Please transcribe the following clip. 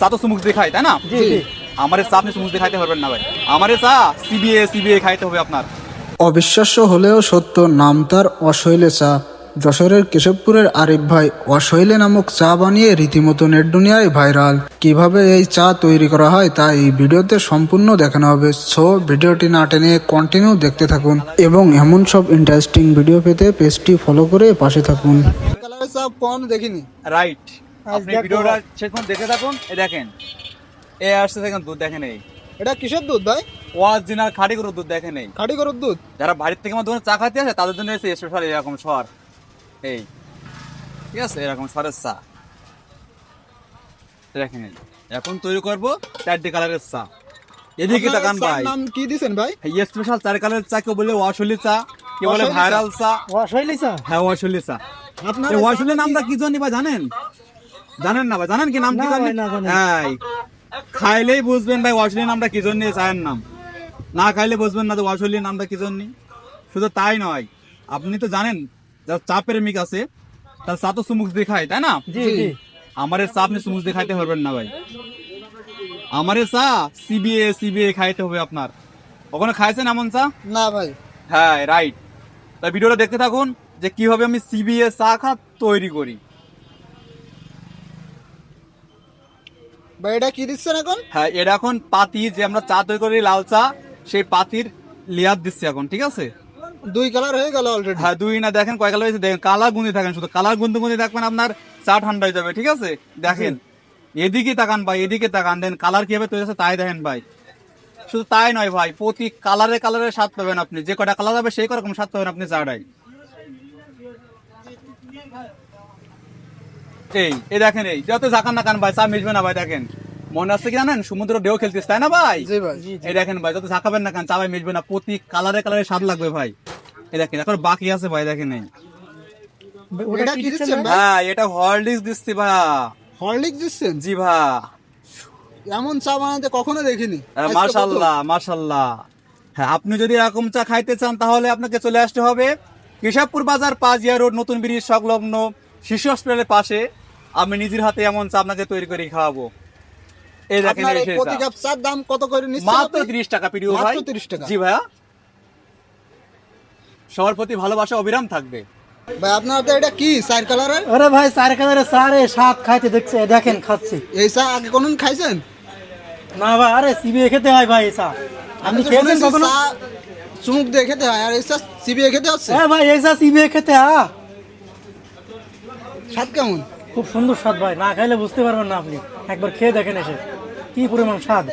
চা সুমুখ দিয়ে তাই না? জি। জি। আমার চা আপনি সুমুখ পারবেন না ভাই। আমার চা সিবিএ সিবিএ খাইতে হবে আপনার। অবিশ্বাস্য হলেও সত্য নাম তার অশৈলে চা। যশোরের কেশবপুরের আরিফ ভাই অশৈলে নামক চা বানিয়ে রীতিমতো নেট দুনিয়ায় ভাইরাল। কীভাবে এই চা তৈরি করা হয় তা এই ভিডিওতে সম্পূর্ণ দেখানো হবে। সো ভিডিওটি না টেনে কন্টিনিউ দেখতে থাকুন এবং এমন সব ইন্টারেস্টিং ভিডিও পেতে পেজটি ফলো করে পাশে থাকুন। দেখিনি রাইট আপনি ভিডিওটা শেষ পর্যন্ত দেখে থাকুন এই দেখেন। এ আসছে দেখেন দুধ দেখেন এই। এটা কিসের দুধ ভাই? খাঁটি করে দুধ দেখেন এই। খাঁটি গরুর দুধ? যারা বাড়ির থেকে আমার দোকানে চা খাইতে আসে তাদের জন্য এসে স্পেশাল এরকম সর। এই। ঠিক আছে এরকম সরের চা। দেখেন। এখন তৈরি করব চারটে কালারের চা। এদিকে তাকান ভাই। নাম কি দিছেন ভাই? এই স্পেশাল চার কালারের চা কেউ বলে ওয়াশলি চা কেউ বলে ভাইরাল চা। অশৈলি চা? হ্যাঁ ওয়াশলি চা। আপনার ওয়াশলি নামটা কি জন্য ভাই জানেন? জানেন না ভাই জানেন কি নাম কি জানেন হ্যাঁ খাইলেই বুঝবেন ভাই ওয়াশলি নামটা কি জন্য চায়ের নাম? না খাইলে বুঝবেন না যে ওয়াশলি নামটা কি জন্য? শুধু তাই নয় আপনি তো জানেন যার চা প্রেমিক আছে তার চা তো সুমুখ দিয়ে খায় তাই না? জি জি। আমার চা আপনি সুমুখ দেখাইতে খাইতে পারবেন না ভাই। আমার চা সিবিএ সিবিএ খাইতে হবে আপনার। কখনো খাইছেন এমন চা? না ভাই। হ্যাঁ রাইট তা ভিডিওটা দেখতে থাকুন যে কীভাবে আমি সিবিএ চা খা তৈরি করি। ভাই এটা কি দিচ্ছেন এখন? হ্যাঁ এটা এখন পাতি যে আমরা চা তৈরি করি লাল চা সেই পাতির লেয়ার দিচ্ছি এখন ঠিক আছে? দুই কালার হয়ে গেল অলরেডি হ্যাঁ দুই না দেখেন কয় কালার হয়েছে? দেখেন কালার গুঁদি থাকেন শুধু কালার গুনতে গুনতে দেখবেন আপনার চা ঠান্ডা হয়ে যাবে ঠিক আছে? দেখেন এদিকে তাকান ভাই এদিকে তাকান দেন কালার কীভাবে তৈরি আছে তাই দেখেন ভাই। শুধু তাই নয় ভাই প্রতি কালারে কালারে স্বাদ পাবেন আপনি যে কটা কালার হবে সেই রকম স্বাদ পাবেন আপনি চাটাই এই এই দেখেন এই যত জাকান না কান ভাই চা মিশবে না ভাই দেখেন। মনে আছে কি জানেন? সমুদ্র ঢেউ খেলতিস তাই না ভাই? জি ভাই। এই দেখেন ভাই যত ঝাঁকাবেন না কেন চাবাই মিশবে না প্রতি কালারে কালারে স্বাদ লাগবে ভাই। এই দেখেন এখন বাকি আছে ভাই দেখেন এই। ভাই? হ্যাঁ এটা হরলিক্স দিচ্ছি ভাই হরলিক্স দিচ্ছেন? জি ভাই এমন চা বানাতে কখনো দেখিনি। মাশাল্লাহ মাশাল্লাহ। হ্যাঁ আপনি যদি এরকম চা খাইতে চান তাহলে আপনাকে চলে আসতে হবে কেশবপুর বাজার পাজিয়া রোড নতুন ব্রিজ সংলগ্ন শিশু হসপিটালের পাশে। আমি নিজের হাতে এমন চা আপনাকে তৈরি করে খাওয়াবো। এই দেখেন আপনার এই এই প্রতি চা। কাপ চার দাম কত করে নিচ্ছেন মাত্র আপনি? তিরিশ টাকা পিডিও মাত্র 30 টাকা। জি ভাইয়া। সবার প্রতি ভালোবাসা অবিরাম থাকবে। ভাই আপনার এটা কি চার কালারের? আরে ভাই চার কালারে সারে সাত খাইতে দেখছে দেখেন খাচ্ছি। এই চা আগে কোনদিন খাইছেন? না ভাই আরে সিবিএ খেতে হয় ভাই এসা আপনি তো খেয়েছেন শুনেছি কখনো? চা চুমুক দিয়ে খেতে হয় আর এই চা চিবিয়ে খেতে হচ্ছে? হ্যাঁ ভাই এসা সিবিএ খেতে হা স্বাদ কেমন? খুব সুন্দর স্বাদ ভাই। না খাইলে বুঝতে পারবেন না আপনি। একবার খেয়ে দেখেন এসে। কি পরিমাণ স্বাদ।